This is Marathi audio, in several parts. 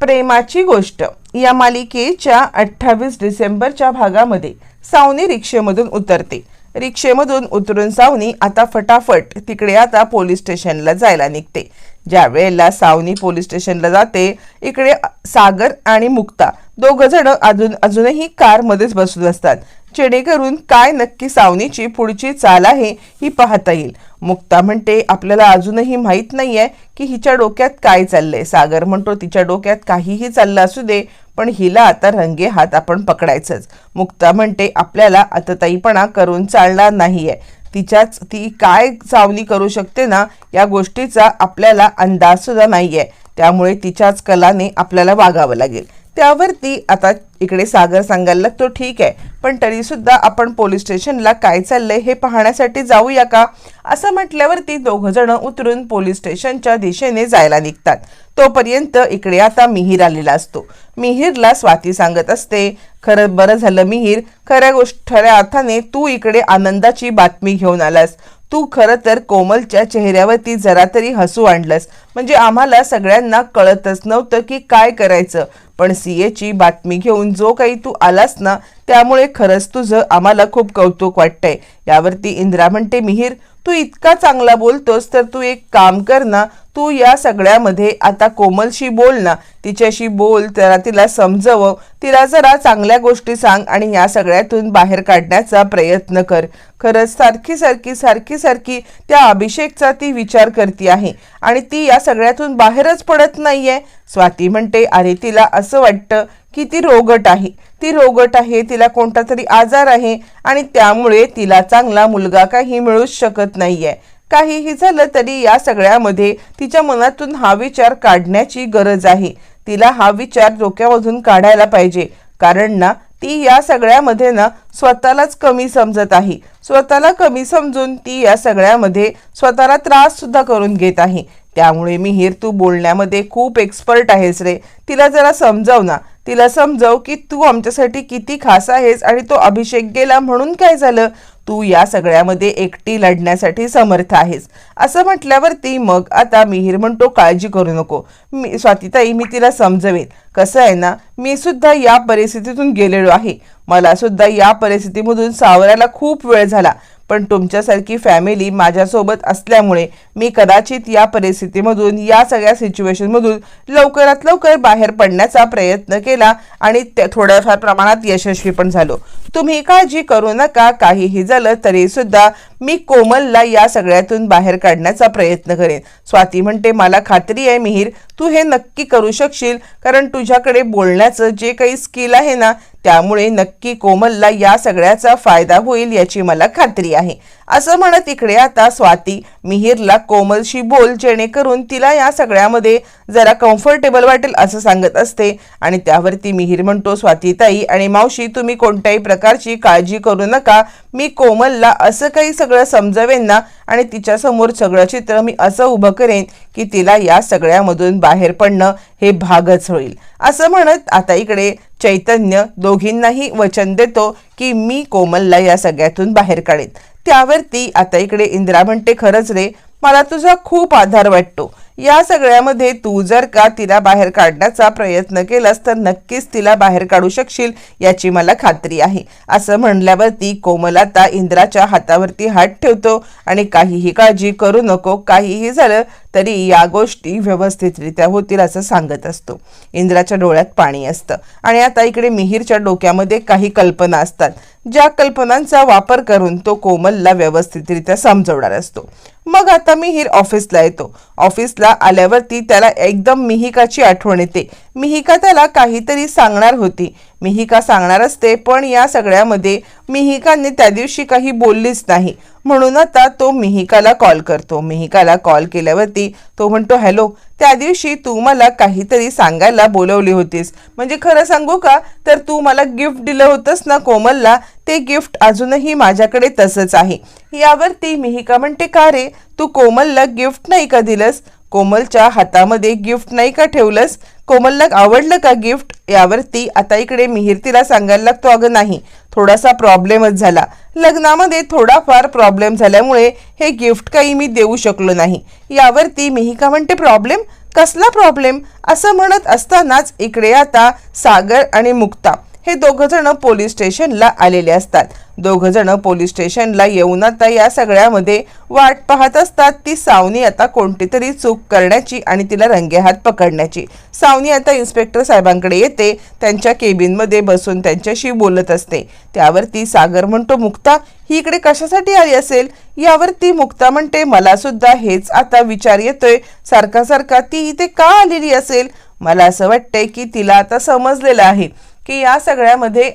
प्रेमाची गोष्ट. या मालिकेच्या अठ्ठावीस डिसेंबरच्या भागामध्ये सावनी रिक्षेमधून उतरते. रिक्षेमधून उतरून सावनी आता फटाफट तिकडे आता पोलीस स्टेशनला जायला निघते. ज्या वेळेला सावनी पोलीस स्टेशनला जाते इकडे सागर आणि मुक्ता दोघ जण अजून अजूनही कारमध्येच बसून असतात. जेणेकरून काय नक्की सावनीची पुढची चाल आहे ही पाहता येईल. मुक्ता म्हणते आपल्याला अजूनही माहीत नाहीये की हिच्या डोक्यात काय चाललंय. सागर म्हणतो तिच्या डोक्यात काहीही चाललं असू दे पण हिला आता रंगे हात आपण पकडायचंच. मुक्ता म्हणते आपल्याला आतताईपणा करून चालणार नाहीये. तिच्याच ती काय सावनी करू शकते ना या गोष्टीचा आपल्याला अंदाज सुद्धा आहे त्यामुळे तिच्याच कलाने आपल्याला वागावं लागेल. त्यावरती आता इकडे सागर सांगायला लागतो ठीक आहे. पण तरीसुद्धा आपण पोलीस स्टेशनला काय चाललंय हे पाहण्यासाठी जाऊया का? असं म्हटल्यावरती दोघंजणं उतरून पोलीस स्टेशनच्या दिशेने जायला निघतात. तोपर्यंत इकडे आता मिहीर आलेला असतो. मिहीरला स्वाती सांगत असते खरं बरं झालं मिहीर खऱ्या गोष्ट खऱ्या अर्थाने तू इकडे आनंदाची बातमी घेऊन आलास. तू खरं तर कोमलच्या चेहऱ्यावरती जरा तरी हसू आणलंस. म्हणजे आम्हाला सगळ्यांना कळतच नव्हतं की काय करायचं. पण सी एची बातमी घेऊन जो काही तू आलास ना त्यामुळे खरंच तुझं आम्हाला खूप कौतुक वाटतंय. यावरती इंदिरा म्हणते मिहीर तू इतका चांगला बोलतोस तर तू एक काम कर ना तू या सगळ्यामध्ये आता कोमलशी बोल ना. तिच्याशी बोल जरा तिला समजव. तिला जरा चांगल्या गोष्टी सांग आणि या सगळ्यातून बाहेर काढण्याचा प्रयत्न कर. खरंच सारखी सारखी सारखी सारखी त्या अभिषेकचा ती विचार करते आहे. आणि ती या सगळ्यातून बाहेरच पडत नाहीये. स्वाती म्हणते अरे तिला असं वाटतं की ती रोगट आहे. ती रोगट आहे तिला कोणता तरी आजार आहे आणि त्यामुळे तिला चांगला मुलगा काही मिळूच शकत नाहीये. काहीही झालं तरी या सगळ्यामध्ये तिच्या मनातून हा विचार काढण्याची गरज आहे. तिला हा विचार डोक्यामधून काढायला पाहिजे. कारण ना ती या सगळ्यामध्ये ना स्वतःलाच कमी समजत आहे. स्वतःला कमी समजून ती या सगळ्यामध्ये स्वतःला त्रास सुद्धा करून घेत आहे. त्यामुळे मिहीर तू बोलण्यामध्ये खूप एक्सपर्ट आहेस रे. तिला जरा समजाव ना. तिला समजाव की तू आमच्यासाठी किती खास आहेस आणि तो अभिषेक गेला म्हणून काय झालं? तू या सगळ्यामध्ये एकटी लढण्यासाठी समर्थ आहेस. असं म्हटल्यावरती मग आता मिहीर म्हणतो काळजी करू नको. मी स्वातीताई मी तिला समजवेन. कसं आहे ना मी सुद्धा या परिस्थितीतून गेलेलो आहे. मला सुद्धा या परिस्थितीमधून सावरायला खूप वेळ झाला. पण तुमच्यासारखी फॅमिली माझ्यासोबत असल्यामुळे मी कदाचित या परिस्थितीमधून या सगळ्या सिच्युएशनमधून लवकरात लवकर बाहेर पडण्याचा प्रयत्न केला आणि त्या थोड्याफार प्रमाणात यशस्वी पण झालो. तुम्ही काळजी करू नका काहीही झालं तरीसुद्धा मी कोमलला या सगळ्यातून बाहेर काढण्याचा प्रयत्न करेन. स्वाती म्हणते मला खात्री आहे मिहीर तू हे नक्की करू शकशील कारण तुझ्याकडे बोलण्याचं जे काही स्किल आहे ना त्यामुळे नक्की कोमलला या सगळ्याचा फायदा होईल याची मला खात्री आहे. असं म्हणत इकडे आता स्वाती मिहीरला कोमलशी बोल जेणेकरून तिला या सगळ्यामध्ये जरा कम्फर्टेबल वाटेल असं सांगत असते. आणि त्यावरती मिहीर म्हणतो स्वातीताई आणि मावशी तुम्ही कोणत्याही प्रकारची काळजी करू नका. मी कोमलला असं काही सगळं समजवेन ना आणि तिच्यासमोर सगळं चित्र मी असं उभं करेन की तिला या सगळ्यामधून बाहेर पडणं हे भागच होईल. असं म्हणत आता इकडे चैतन्य दोघींनाही वचन देतो की मी कोमलला या सगळ्यातून बाहेर काढेन. त्यावरती आता इकडे इंदिरा म्हणते खरंच रे मला तुझा खूप आधार वाटतो. या सगळ्यामध्ये तू जर का तिला बाहेर काढण्याचा प्रयत्न केलास तर नक्कीच तिला बाहेर काढू शकशील याची मला खात्री आहे. असं म्हणल्यावरती कोमल आता इंद्राच्या हातावरती हात ठेवतो आणि काहीही काळजी करू नको. काहीही झालं तरी या गोष्टी व्यवस्थितरित्या होतील असं सांगत असतो. इंद्राच्या डोळ्यात पाणी असतं. आणि आता इकडे मिहीरच्या डोक्यामध्ये काही कल्पना असतात. ज्या कल्पनांचा वापर करून तो कोमलला व्यवस्थितरित्या समजवणार असतो. मग आता मिहीर ऑफिसला येतो. ऑफिसला आल्यावरती त्याला एकदम मिहिकाची आठवण येते. मिहिका त्याला काहीतरी सांगणार होती. मिहिका सांगणार असते पण या सगळ्यामध्ये मिहिकाने त्या दिवशी काही बोललीच नाही. म्हणून आता तो मिहिकाला कॉल करतो. मिहिकाला कॉल केल्यावरती तो म्हणतो हॅलो त्या दिवशी तू मला काहीतरी सांगायला बोलवली होतीस. म्हणजे खरं सांगू का? तर तू मला गिफ्ट दिलं होतंस ना कोमलला ते गिफ्ट अजूनही माझ्याकडे तसंच आहे. यावरती मिहिका म्हणते का रे? तू कोमलला गिफ्ट नाही का दिलंस? कोमलच्या हातामध्ये गिफ्ट नाही का ठेवलंस? कोमलला आवडलं का गिफ्ट? यावरती आता इकडे मिहीर तिला सांगायला लागतो अगं नाही थोडासा प्रॉब्लेमच झाला. लग्नामध्ये थोडाफार प्रॉब्लेम झाल्यामुळे हे गिफ्ट काही मी देऊ शकलो नाही. यावरती मिहिका म्हणते प्रॉब्लेम? कसला प्रॉब्लेम? असं म्हणत असतानाच इकडे आता सागर आणि मुक्ता हे दोघंजणं पोलीस स्टेशनला आलेले असतात. दोघंजणं पोलीस स्टेशनला येऊन आता या सगळ्यामध्ये वाट पाहत असतात. ती सावनी आता कोणती तरी चूक करण्याची आणि तिला रंगेहात पकडण्याची. सावनी आता इन्स्पेक्टर साहेबांकडे येते त्यांच्या केबिनमध्ये बसून त्यांच्याशी बोलत असते. त्यावरती सागर म्हणतो मुक्ता ही इकडे कशासाठी आली असेल? यावरती मुक्ता म्हणते मला सुद्धा हेच आता विचार येतोय. सारखा सारखा ती इथे का आलेली असेल? मला असं वाटतंय की तिला आता समजलेलं आहे. की या सगळ्यामध्ये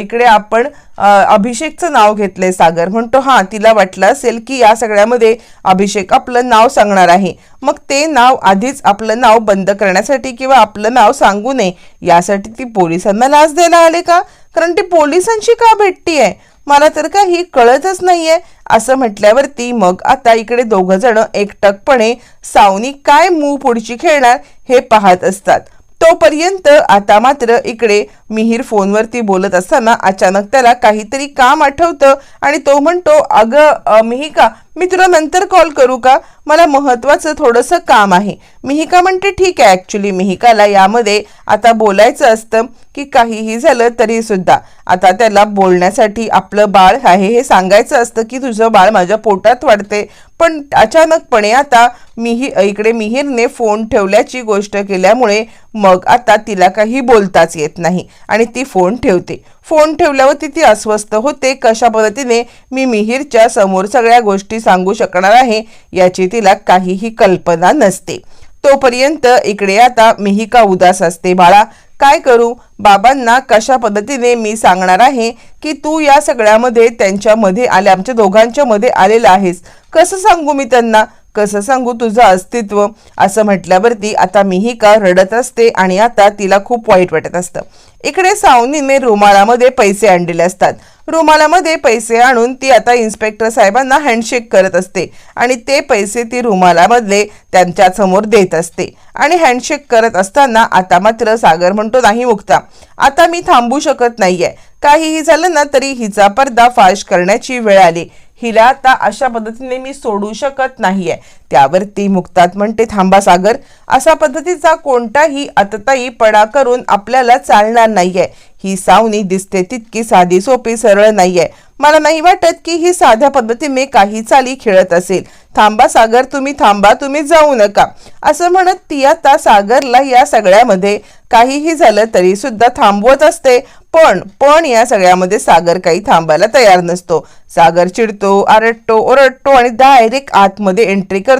इकडे आपण अभिषेकचं नाव घेतलंय सागर. म्हणतो हां तिला वाटलं असेल की या सगळ्यामध्ये अभिषेक आपलं नाव सांगणार आहे. मग ते नाव आधीच आपलं नाव बंद करण्यासाठी किंवा आपलं नाव सांगू नये यासाठी ती पोलिसांना लाच द्यायला आले का? कारण ती पोलिसांशी का भेटती आहे मला तर काही कळतच नाहीये. असं म्हटल्यावरती मग आता इकडे दोघंजणं जण एकटकपणे सावनी काय मूव पुढची खेळणार हे पाहत असतात. तोपर्यंत आता मात्र इकडे मिहीर फोनवरती बोलत असताना अचानक त्याला काहीतरी काम आठवतं आणि तो म्हणतो अगं मिहिका मी तुला नंतर कॉल करू का? मला महत्त्वाचं थोडंसं काम आहे. मिहिका म्हणते ठीक आहे ॲक्च्युली मिहिकाला यामध्ये आता बोलायचं असतं की काहीही झालं तरीसुद्धा आता त्याला बोलण्यासाठी आपलं बाळ आहे हे सांगायचं असतं की तुझं बाळ माझ्या पोटात वाढते. पण अचानकपणे आता मिही इकडे मिहीरने फोन ठेवल्याची गोष्ट केल्यामुळे मग आता तिला काही बोलताच येत नाही आणि ती फोन ठेवते. फोन ठेवल्यावर ती अस्वस्थ होते. कशा पद्धतीने मी मिहीरच्या समोर सगळ्या गोष्टी सांगू शकणार आहे याची तिला काहीही कल्पना नसते. तोपर्यंत इकडे आता मिहिका उदास असते. बाळा काय करू? बाबांना कशा पद्धतीने मी सांगणार आहे की तू या सगळ्यामध्ये त्यांच्यामध्ये आले आमच्या दोघांच्या मध्ये आलेला आहेस? कसं सांगू मी त्यांना? कसं सांगू तुझं अस्तित्व? असं म्हटल्यावरती आता मीही का रडत असते आणि आता तिला खूप वाईट वाटत असतं. इकडे सावनीने रुमालामध्ये पैसे आणलेले असतात. रुमालामध्ये पैसे आणून ती आता इन्स्पेक्टर साहेबांना हँडशेक करत असते आणि ते पैसे ती रुमालामधले त्यांच्यासमोर देत असते. आणि हँडशेक करत असताना आता मात्र सागर म्हणतो नाही मुक्ता आता मी थांबू शकत नाहीये. काहीही झालं ना तरी हिचा पडदा फाश करण्याची वेळ आली. हिला आता अशा पद्धतीने मी सोडू शकत नाहीये. त्यावरती मुक्तात म्हणते थांबा सागर अशा पद्धतीचा कोणताही अतताईपणा करून आपल्याला चालणार नाहीये. ही सावनी दिसते तितकी साधी सोपी सरळ नाहीये. मला नाही वाटत की ही साध्या पद्धतीने काही चाली खेळत असेल. थांबा सागर तुम्ही थांबा तुम्ही जाऊ नका. असं म्हणत ती आता सागरला या सगळ्यामध्ये काहीही झालं तरी सुद्धा थांबवत असते. पण पण या सगळ्यामध्ये सागर काही थांबायला तयार नसतो. सागर चिडतो आरडतो ओरडतो आणि डायरेक्ट आतमध्ये एंट्री करतो.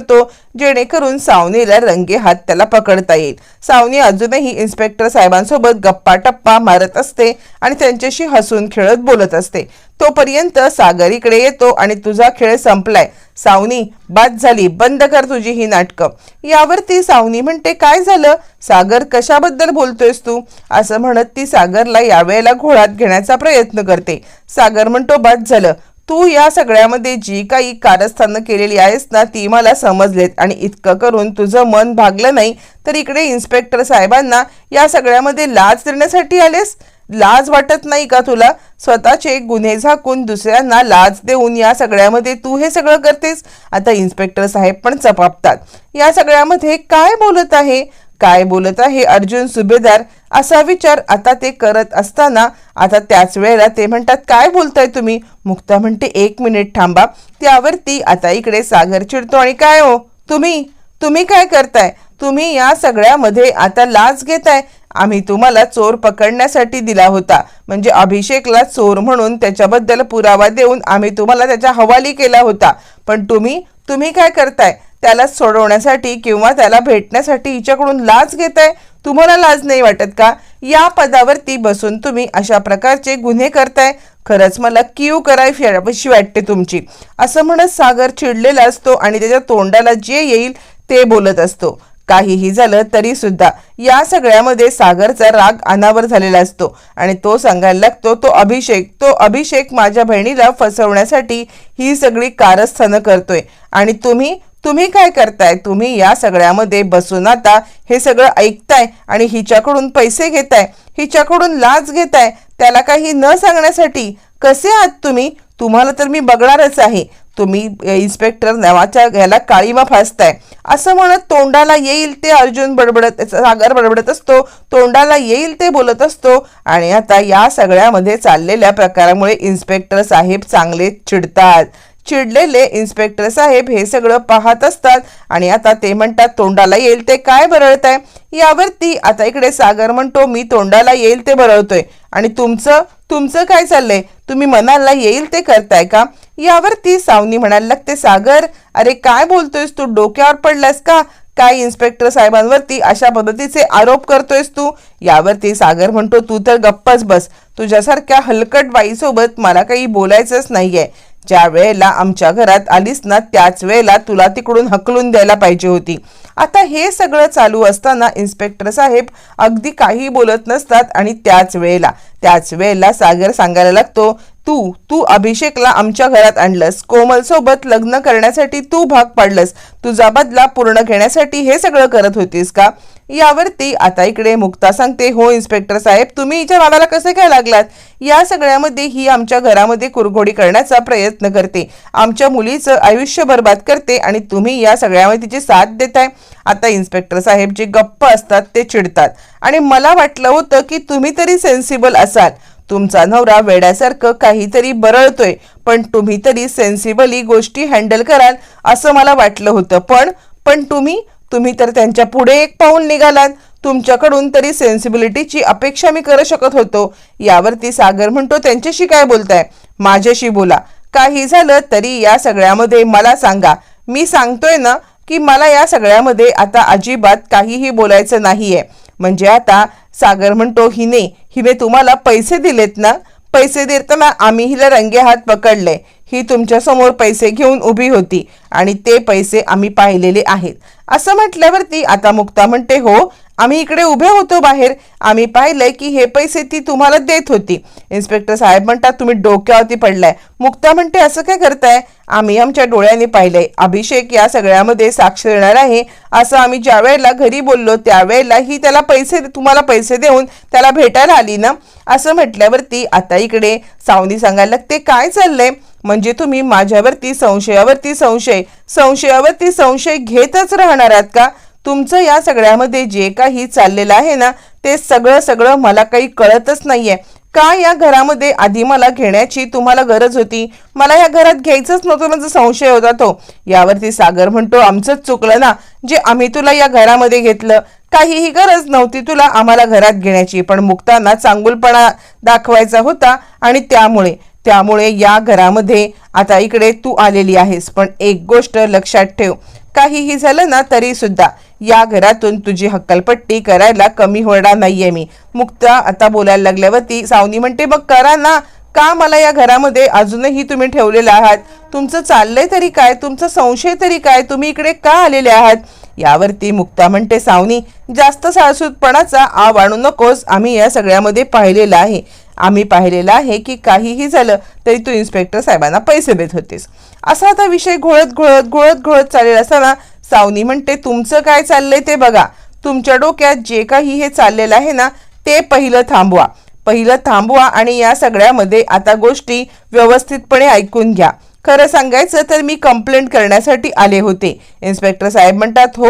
जेणेकरून सावनीला रंगे हात त्याला पकडता येईल. सावनी अजूनही इन्स्पेक्टर साहेबांसोबत गप्पा टप्पा मारत असते आणि त्यांच्याशी हसून खेळत बोलत असते. तोपर्यंत सागर इकडे येतो आणि तुझा खेळ संपलाय. सावनी बाद झाली बंद कर तुझी ही नाटकं. यावरती सावनी म्हणते काय झालं? सागर कशाबद्दल बोलतोयस तू? असं म्हणत ती सागरला यावेळेला घोळात घेण्याचा प्रयत्न करते. सागर म्हणतो बाद झालं. तू या सगळ्यामध्ये जी काही कारस्थानं केलेली आहेस ना ती मला समजलेत. आणि इतकं करून तुझं मन भागलं नाही तर इकडे इन्स्पेक्टर साहेबांना या सगळ्यामध्ये लाच देण्यासाठी आलेस? लाज वाटत नाही का तुला? स्वतःचे गुन्हे झाकून दुसऱ्यांना लाच देऊन या सगळ्यामध्ये तू हे सगळं करतेस? आता इन्स्पेक्टर साहेब पण चपापतात. या सगळ्यामध्ये काय बोलत आहे? काय बोलत आहे अर्जुन सुभेदार? असा विचार आता ते करत असताना आता त्याच वेळेला ते म्हणतात काय बोलताय तुम्ही? मुक्ता म्हणते एक मिनिट थांबा त्यावरती आता इकडे सागर चिडतो आणि काय हो? तुम्ही तुम्ही काय करताय? तुम्ही या सगळ्यामध्ये आता लाच घेताय. आम्ही तुम्हाला चोर पकडण्यासाठी दिला होता. म्हणजे अभिषेकला चोर म्हणून त्याच्याबद्दल पुरावा देऊन आम्ही तुम्हाला त्याच्या हवाली केला होता. पण तुम्ही तुम्ही काय करताय? त्याला सोडवण्यासाठी किंवा त्याला भेटण्यासाठी हिच्याकडून लाच आहे तुम्हाला लाज नाही वाटत का? या पदावरती बसून तुम्ही अशा प्रकारचे गुन्हे करताय? खरंच मला क्यू करायची वाटते तुमची. असं म्हणत सागर चिडलेला असतो आणि त्याच्या तोंडाला जे येईल ते बोलत असतो. काहीही झालं तरी सुद्धा या सगळ्यामध्ये सागरचा राग अनावर झालेला असतो आणि तो सांगायला लागतो तो अभिषेक तो अभिषेक माझ्या बहिणीला फसवण्यासाठी ही सगळी कारस्थानं करतोय आणि तुम्ही तुम्ही काय करताय? तुम्ही या सगळ्यामध्ये बसून आता हे सगळं ऐकताय आणि हिच्याकडून पैसे घेताय हिच्याकडून लाच घेताय त्याला काही न सांगण्यासाठी कसे आहात तुम्ही? तुम्हाला तर मी बघणारच आहे. तुम्ही इन्स्पेक्टर नावाच्या ह्याला काळीमा फासताय. असं म्हणत तोंडाला येईल ते अर्जुन बडबडत सागर बडबडत असतो. तोंडाला येईल ते बोलत असतो. आणि आता या सगळ्यामध्ये चाललेल्या प्रकारामुळे इन्स्पेक्टर साहेब चांगले चिडतात. चिडलेले इन्स्पेक्टर साहेब हे सगळं पाहत असतात. आणि आता ते म्हणतात तोंडाला येईल ते काय बरळताय? यावरती आता इकडे सागर म्हणतो मी तोंडाला येईल ते बरळतोय. आणि तुमचं? तुमचं काय चाललंय? तुम्ही मनाला येईल ते करताय का? यावरती सावनी म्हणायला लागते सागर अरे काय बोलतोयस तू? डोक्यावर पडलास का? काय इन्स्पेक्टर साहेबांवरती अशा पद्धतीचे आरोप करतोयस तू? यावरती सागर म्हणतो तू तर गप्पच बस. तुझ्यासारख्या हलकट बाईसोबत मला काही बोलायचंच नाहीये. ज्या वेळेला आमच्या घरात आलीस ना त्याच वेळेला तुला तिकडून हकलून द्यायला पाहिजे होती. आता हे सगळं चालू असताना इन्स्पेक्टर साहेब अगदी काही बोलत नसतात आणि त्याच वेळेला त्याच वेळेला सागर सांगायला लागतो तू तू अभिषेकला आमच्या घरात आणलंस. कोमलसोबत लग्न करण्यासाठी तू भाग पाडलंस. तुझा बदला पूर्ण घेण्यासाठी हे सगळं करत होतीस का? यावरती आता इकडे मुक्ता सांगते हो इन्स्पेक्टर साहेब तुम्ही हिच्या नावाला कसे काय लागलात? या सगळ्यामध्ये ही आमच्या घरामध्ये कुरघोडी करण्याचा प्रयत्न करते. आमच्या मुलीचं आयुष्य बर्बाद करते आणि तुम्ही या सगळ्यामध्ये तिची साथ देताय. आता इन्स्पेक्टर साहेब जे गप्प असतात ते चिडतात. आणि मला वाटलं होतं की तुम्ही तरी सेन्सिबल असाल. तुमचा नवरा वेड्यासारखं काहीतरी बरळतोय पण तुम्ही तरी सेन्सिबली गोष्टी हँडल कराल असं मला वाटलं होतं. पण पण तुम्ही तुम्ही तर त्यांच्या पुढे एक पाऊल निघालात. तुमच्याकडून तरी सेन्सिबिलिटीची अपेक्षा मी करू शकत होतो. यावरती सागर म्हणतो त्यांच्याशी काय बोलताय? माझ्याशी बोला. काही झालं तरी या सगळ्यामध्ये मला सांगा. मी सांगतोय ना की मला या सगळ्यामध्ये आता अजिबात काहीही बोलायचं नाहीये. म्हणजे आता सागर म्हणतो हिने हिने तुम्हाला पैसे दिलेत ना? पैसे देताना आम्ही हिला रंगे हात पकडले. ही तुमच्यासमोर पैसे घेऊन उभी होती आणि ते पैसे आम्ही पाहिलेले आहेत. असं म्हटल्यावरती आता मुक्ता म्हणते हो आम्ही इकडे उभे होतो बाहेर. आम्ही पाहिलंय की हे पैसे ती तुम्हाला देत होती. इन्स्पेक्टर साहेब म्हणतात तुम्ही डोक्यावरती पडलाय. मुक्ता म्हणते असं काय करताय? आम्ही आमच्या डोळ्यांनी पाहिलंय. अभिषेक या सगळ्यामध्ये साक्ष देणार आहे. असं आम्ही ज्या वेळेला घरी बोललो त्यावेळेला ही त्याला पैसे तुम्हाला पैसे देऊन त्याला भेटायला आली ना? असं म्हटल्यावरती आता इकडे सावनी सांगायला लागते काय चाललंय? म्हणजे तुम्ही माझ्यावरती संशयावरती संशय संशयावरती संशय घेतच राहणार आहात का? तुमचं या सगळ्यामध्ये जे काही चाललेलं आहे ना ते सगळं सगळं मला काही कळतच नाहीये. का या घरामध्ये आधी मला घेण्याची तुम्हाला गरज होती? मला या घरात घ्यायचंच नव्हतं माझा संशय होता तो. यावरती सागर म्हणतो आमचंच चुकलं ना जे आम्ही तुला या घरामध्ये घेतलं. काहीही गरज नव्हती तुला आम्हाला घरात घेण्याची पण मुक्तांना चांगुलपणा दाखवायचा होता आणि त्यामुळे त्यामुळे या घरामध्ये आता इकडे तू आलेली आहेस. पण एक गोष्ट लक्षात ठेव काहीही झालं ना तरी सुद्धा या घरातून तुझी हक्कलपट्टी करायला कमी होणार नाहीये मी. मुक्ता आता बोलायला लागल्यावरती सावनी म्हणते मग करा ना का मला या घरामध्ये अजूनही तुम्ही ठेवलेला आहात? तुमचं चाललंय तरी काय? तुमचा संशय तरी काय? तुम्ही इकडे का आलेले आहात? यावरती मुक्ता म्हणते सावनी जास्त साळसूतपणाचा आव आणू नकोस. आम्ही या सगळ्यामध्ये पाहिलेलं आहे. आम्ही पाहिलेलं आहे की काहीही झालं तरी तू इन्स्पेक्टर साहेबांना पैसे देत होतीस. असा आता विषय घोळत घोळत घोळत घोळत चालेल असताना सावनी म्हणते तुमचं काय चाललंय ते बघा. तुमच्या डोक्यात जे काही हे चाललेलं आहे ना ते पहिलं थांबवा. पहिलं थांबवा आणि या सगळ्यामध्ये आता गोष्टी व्यवस्थितपणे ऐकून घ्या. खरं सांगायचं तर मी कंप्लेंट करण्यासाठी आले होते. इन्स्पेक्टर साहेब म्हणतात हो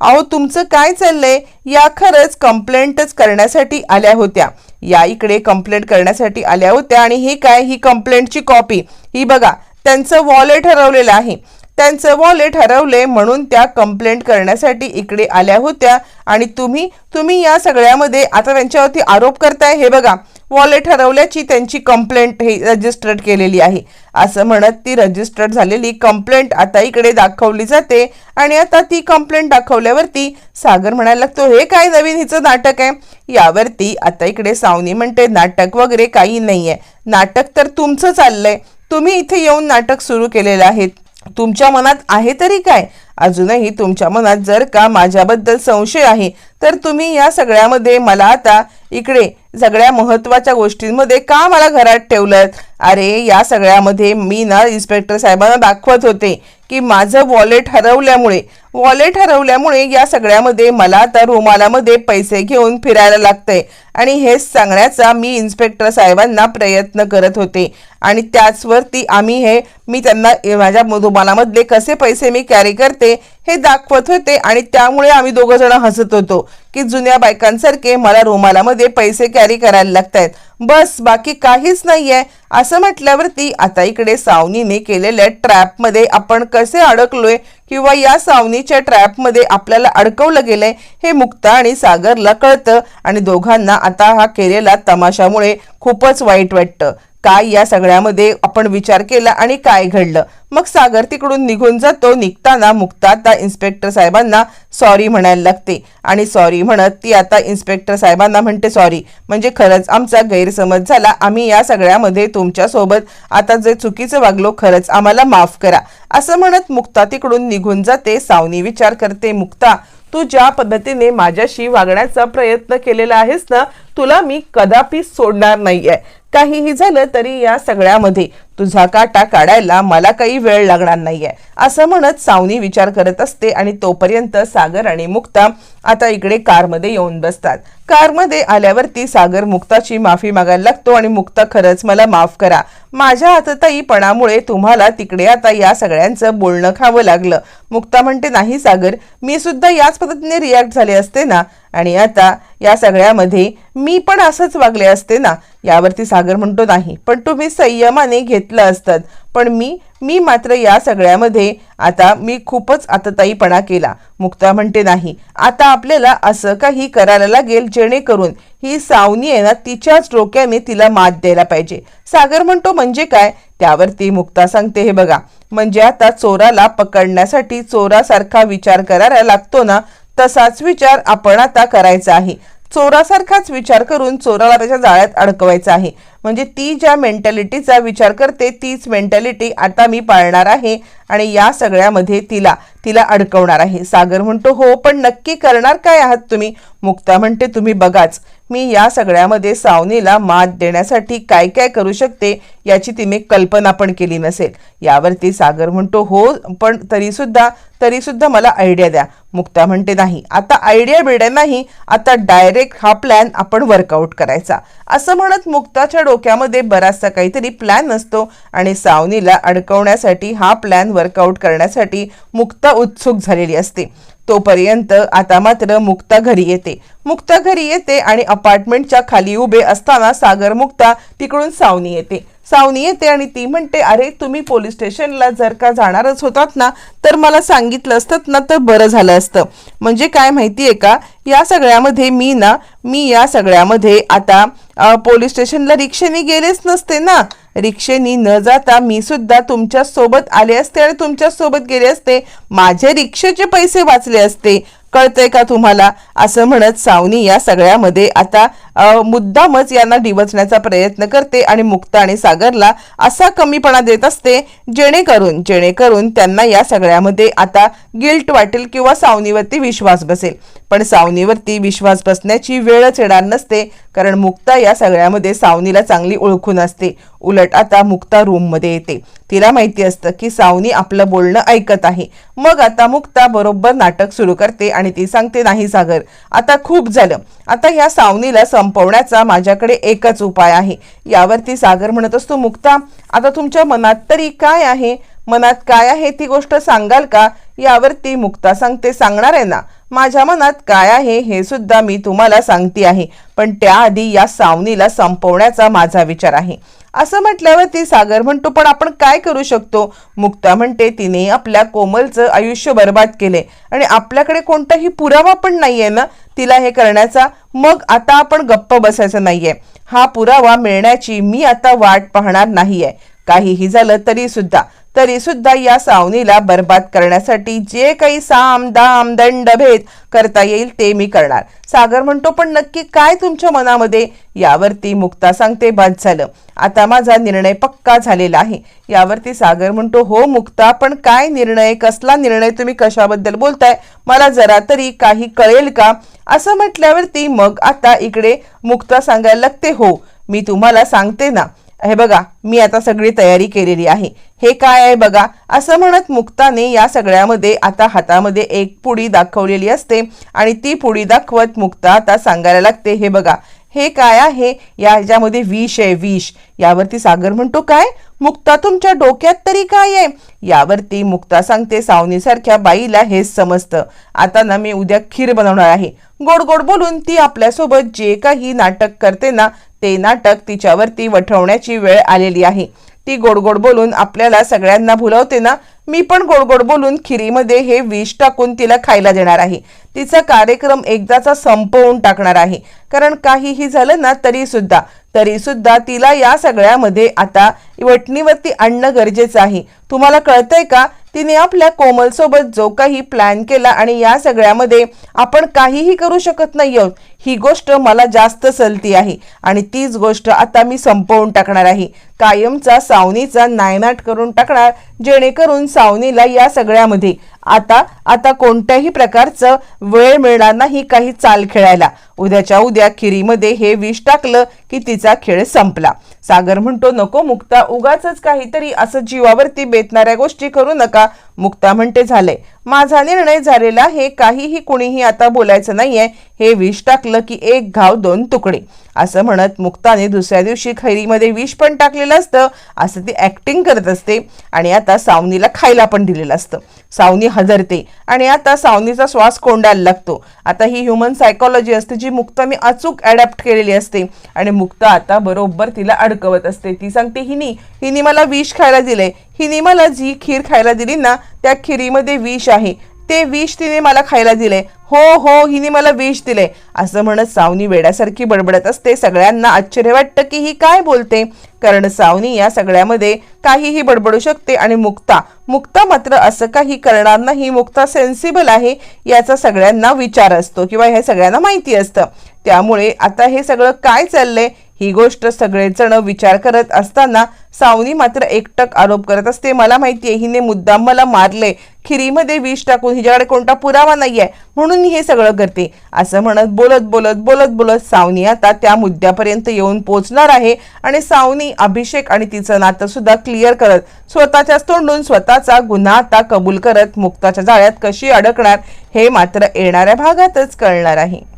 अहो तुमचं काय चाललंय? या खरंच कंप्लेंटच करण्यासाठी आल्या होत्या. या इकडे कंप्लेंट करण्यासाठी आल्या होत्या आणि हे काय? ही कंप्लेंटची कॉपी ही बघा त्यांचं वॉलेट ठरवलेलं आहे. त्यांचं वॉलेट हरवले म्हणून त्या कंप्लेंट करण्यासाठी इकडे आल्या होत्या. आणि तुम्ही तुम्ही या सगळ्यामध्ये आता त्यांच्यावरती आरोप करताय. हे बघा वॉलेट हरवल्याची त्यांची कंप्लेंट हे रजिस्टर्ड केलेली आहे. असं म्हणत ती रजिस्टर्ड झालेली कंप्लेंट आता इकडे दाखवली जाते. आणि आता ती कंप्लेंट दाखवल्यावरती सागर म्हणायला लागतो हे काय नवीन हिचं नाटक आहे? यावरती आता इकडे सावनी म्हणते नाटक वगैरे काही नाही आहे नाटक तर तुमचं चाललंय. तुम्ही इथे येऊन नाटक सुरू केलेलं आहे. तुमच्या मनात आहे तरी काय? अजूनही तुमच्या मनात जर का माझ्याबद्दल संशय आहे तर तुम्ही या सगळ्यामध्ये मला आता इकडे सगळ्या महत्त्वाच्या गोष्टींमध्ये का मला घरात ठेवलं अरे या सगळ्यामध्ये मी ना इन्स्पेक्टर साहेबांना दाखवत होते. की माझं वॉलेट हरवल्यामुळे वॉलेट हरवल्यामुळे या सगळ्यामध्ये मला आता रुमालामध्ये पैसे घेऊन फिरायला लागतंय. आणि हेच सांगण्याचा मी इन्स्पेक्टर साहेबांना प्रयत्न करत होते. आणि त्याचवरती आम्ही हे मी त्यांना माझ्या रुमालामधले कसे पैसे मी कॅरी करते हे दाखवत होते. आणि त्यामुळे आम्ही दोघंजणं हसत होतो की जुन्या बायकांसारखे मला रुमालामध्ये पैसे कॅरी करायला लागत आहेत बस बाकी काहीच नाहीये. असं म्हटल्यावरती आता इकडे सावनीने केलेल्या ट्रॅपमध्ये आपण कसे अडकलोय किंवा या सावनीच्या ट्रॅपमध्ये आपल्याला अडकवलं गेलंय हे मुक्ता आणि सागरला कळतं आणि दोघांना आता हा केलेला तमाशामुळे खूपच वाईट वाटतं. काय या सगळ्यामध्ये आपण विचार केला आणि काय घडलं? मग सागर तिकडून निघून जातो. निघताना मुक्ता आता इन्स्पेक्टर साहेबांना सॉरी म्हणायला लागते. आणि सॉरी म्हणत ती आता इन्स्पेक्टर साहेबांना म्हणते सॉरी म्हणजे खरंच आमचा गैरसमज झाला. आम्ही या सगळ्यामध्ये तुमच्यासोबत आता जे चुकीचं वागलो खरंच आम्हाला माफ करा. असं म्हणत मुक्ता तिकडून निघून जाते. सावनी विचार करते मुक्ता तू ज्या पद्धतीने माझ्याशी वागण्याचा प्रयत्न केलेला आहेस ना तुला मी कदापि सोडणार नाहीये. काहीही झालं तरी या सगळ्यामध्ये तुझा काटा काढायला मला काही वेळ लागणार नाहीये. असं म्हणत सावनी विचार करत असते आणि तोपर्यंत सागर आणि मुक्ता आता इकडे कारमध्ये येऊन बसतात. कारमध्ये आल्यावरती सागर मुक्ताची माफी मागायला लागतो आणि मुक्ता खरंच मला माफ करा. माझ्या आतताईपणामुळे तुम्हाला तिकडे आता या सगळ्यांचं बोलणं खावं लागलं. मुक्ता म्हणते नाही सागर मी सुद्धा याच पद्धतीने रिॲक्ट झाले असते ना? आणि आता या सगळ्यामध्ये मी पण असंच वागले असते ना? यावरती सागर म्हणतो नाही पण तुम्ही संयमाने घेत घेतलं असतं. पण मी मी मात्र या सगळ्यामध्ये आता मी खूपच आतताईपणा केला. मुक्ता म्हणते नाही आता आपल्याला असं काही करायला लागेल जेणेकरून ही सावनी आहे ना तिच्याच डोक्याने तिला मात द्यायला पाहिजे. सागर म्हणतो म्हणजे काय? त्यावरती मुक्ता सांगते हे बघा म्हणजे आता चोराला पकडण्यासाठी चोरासारखा विचार करायला लागतो ना तसाच विचार आपण आता करायचा आहे. चोरासारखाच विचार करून चोराला त्याच्या जाळ्यात अडकवायचा आहे. म्हणजे ती ज्या मेंटॅलिटीचा विचार करते तीच मेंटॅलिटी आता मी पाळणार आहे आणि या सगळ्यामध्ये तिला तिला अडकवणार आहे. सागर म्हणतो हो पण नक्की करणार काय आहात तुम्ही? मुक्ता म्हणते तुम्ही बघाच मी या सगळ्यामध्ये सावनीला मात देण्यासाठी काय काय करू शकते याची तिने कल्पना पण केली नसेल. यावरती सागर म्हणतो हो पण तरीसुद्धा तरीसुद्धा मला आयडिया द्या. मुक्ता म्हणते नाही आता आयडिया बिड्या नाही आता डायरेक्ट हा प्लॅन आपण वर्कआउट करायचा. असं म्हणत मुक्ताच्या डोक्यामध्ये बराचसा काहीतरी प्लॅन असतो आणि सावनीला अडकवण्यासाठी हा प्लॅन वर्कआउट करण्यासाठी मुक्ता उत्सुक झालेली असते. तोपर्यंत आता मात्र मुक्ता घरी येते. मुक्ता घरी येते आणि अपार्टमेंटच्या खाली उभे असताना सागर मुक्ता तिकडून सावनी येते. सावनी येते आणि ती म्हणते अरे तुम्ही पोलीस स्टेशनला जर का जाणारच होतात ना तर मला सांगितलं असतं ना तर बरं झालं असतं. म्हणजे काय माहिती आहे का या सगळ्यामध्ये मी ना मी या सगळ्यामध्ये आता पोलीस स्टेशनला रिक्षेने गेलेच नसते ना. रिक्षेनी न जाता मी सुद्धा तुमच्यासोबत आले असते आणि तुमच्यासोबत गेले असते. माझे रिक्षेचे पैसे वाचले असते. कळतंय का तुम्हाला? असं म्हणत सावनी या सगळ्यामध्ये आता मुद्दामच यांना डिवचण्याचा प्रयत्न करते आणि मुक्ता आणि सागरला असा कमीपणा देत असते जेणेकरून जेणेकरून त्यांना या सगळ्यामध्ये आता गिल्ट वाटेल किंवा सावनीवरती विश्वास बसेल. पण सावनीवरती विश्वास बसण्याची वेळच येणार नसते कारण मुक्ता या सगळ्यामध्ये सावनीला चांगली ओळखून असते. उलट आता मुक्ता रूममध्ये येते. तिला माहिती असतं की सावनी आपलं बोलणं ऐकत आहे. मग आता मुक्ता बरोबर नाटक सुरू करते आणि ती सांगते नाही सागर आता खूप झालं. आता ह्या सावनीला संपवण्याचा माझ्याकडे एकच उपाय आहे. यावरती सागर म्हणत असतो मुक्ता आता तुमच्या मनात तरी काय आहे? मनात काय आहे ती गोष्ट सांगाल का? यावरती मुक्ता सांगते सांगणार आहे ना. माझ्या मनात काय आहे हे सुद्धा मी तुम्हाला सांगते आहे. पण त्याआधी या सावनीला संपवण्याचा माझा विचार आहे. असं म्हटल्यावर ती सागर म्हणतो पण आपण काय करू शकतो? मुक्ता म्हणते तिने आपल्या कोमलचं आयुष्य बर्बाद केले आणि आपल्याकडे कोणताही पुरावा पण नाही आहे ना तिला हे करण्याचा. मग आता आपण गप्प बसायचं नाहीये. हा पुरावा मिळण्याची मी आता वाट पाहणार नाहीये. काहीही झालं तरी सुद्धा तरी सुद्धा या सावनीला बर्बाद करण्यासाठी जे काही साम दाम दंड भेद करता येईल ते मी करणार. सागर म्हणतो पण नक्की काय तुमच्या मनामध्ये? यावरती मुक्ता सांगते बाद झालं. आता माझा निर्णय पक्का झालेला आहे. यावरती सागर म्हणतो हो मुक्ता पण काय निर्णय? कसला निर्णय तुम्ही कशाबद्दल बोलताय? मला जरा तरी काही कळेल का? असं म्हटल्यावरती मग आता इकडे मुक्ता सांगायला लागते हो मी तुम्हाला सांगते ना. हे बघा मी आता सगळी तयारी केलेली आहे. हे काय आहे बघा असं म्हणत मुक्ताने या सगळ्यामध्ये आता हातामध्ये एक पुडी दाखवलेली असते आणि ती पुडी दाखवत मुक्ता आता सांगायला लागते हे बघा हे काय आहे? या ह्याच्यामध्ये विष आहे विष. यावरती सागर म्हणतो काय? मुक्ता तुमच्या डोक्यात तरी काय आहे? यावरती मुक्ता सांगते सावनीसारख्या बाईला हेच समजतं. आता ना मी उद्या खीर बनवणार आहे. गोड गोड बोलून ती आपल्यासोबत जे काही नाटक करते ना ते नाटक तिच्यावरती वठवण्याची वेळ आलेली आहे. ती गोड गोड बोलून आपल्याला सगळ्यांना भुलवते ना मी पण गोड गोड बोलून खिरीमध्ये हे विष टाकून तिला खायला देणार आहे. तिचा कार्यक्रम एकदाचा संपवून टाकणार आहे. कारण काहीही झालं ना तरी सुद्धा तरी सुद्धा तिला या सगळ्यामध्ये आता वटणीवरती आणणं गरजेचं आहे. तुम्हाला कळतंय का? तिने आपल्या कोमलसोबत जो काही प्लॅन केला आणि या सगळ्यामध्ये आपण काहीही करू शकत नाही आहोत ही गोष्ट मला जास्त सलती आहे. आणि तीच गोष्ट आता मी संपवून टाकणार आहे. कायमचा सावनीचा नायनाट करून टाकणार जेणेकरून सावनीला या सगळ्यामध्ये आता आता कोणत्याही प्रकारचं वेळ मिळणार नाही काही चाल खेळायला उद्याच्या उद्या खिरीमध्ये हे विष टाकलं की तिचा खेळ संपला. सागर म्हणतो नको मुक्ता उगाच काहीतरी असं जीवावरती बेतणाऱ्या गोष्टी करू नका. मुक्ता म्हणते झाले माझा निर्णय झालेला हे काहीही कुणीही आता बोलायचं नाहीये. हे विष टाकलं की एक घाव दोन तुकडे. असं म्हणत मुक्ताने दुसऱ्या दिवशी खैरीमध्ये विष पण टाकलेलं असतं. असं ती ऍक्टिंग करत असते. आणि आता सावनीला खायला पण दिलेलं असतं. सावनी हजरते. आणि आता सावनीचा श्वास कोंडायला लागतो. आता ही ह्युमन सायकॉलॉजी असते जी मुक्ता मी अचूक ॲडॅप्ट केलेली असते. आणि मुक्ता आता बरोबर तिला अडकवत असते. ती सांगते हिनी हिनी मला विष खायला दिलंय. हिने मला जी खीर खायला दिली ना त्या खिरीमध्ये विष आहे. ते विष तिने मला खायला दिले हो हो हिने मला विष दिले असं म्हणत सावनी वेड्यासारखी बडबडत असते. सगळ्यांना आश्चर्य वाटतं की ही काय बोलते. कारण सावनी या सगळ्यामध्ये काहीही बडबडू शकते आणि मुक्ता मुक्ता मात्र असं काही करणार नाही. मुक्ता सेन्सिबल आहे याचा सगळ्यांना विचार असतो किंवा हे सगळ्यांना माहिती असतं. त्यामुळे आता हे सगळं काय चाललंय? ही गोष्ट सगळेजण विचार करत असताना सावनी मात्र एकटक आरोप करत असते. मला माहितीये हिने मुद्दाम मला मारले. खिरीमध्ये विष टाकून हिच्याकडे कोणता पुरावा नाहीये. म्हणून हे सगळं करते. असं म्हणत बोलत बोलत बोलत बोलत सावनी आता त्या मुद्द्यापर्यंत येऊन पोहोचणार आहे आणि सावनी अभिषेक आणि तिचं नातं सुद्धा क्लिअर करत स्वतःच्याच तोंडून स्वतःचा गुन्हा आता कबूल करत मुक्ताच्या जाळ्यात कशी अडकणार हे मात्र येणाऱ्या भागातच कळणार आहे.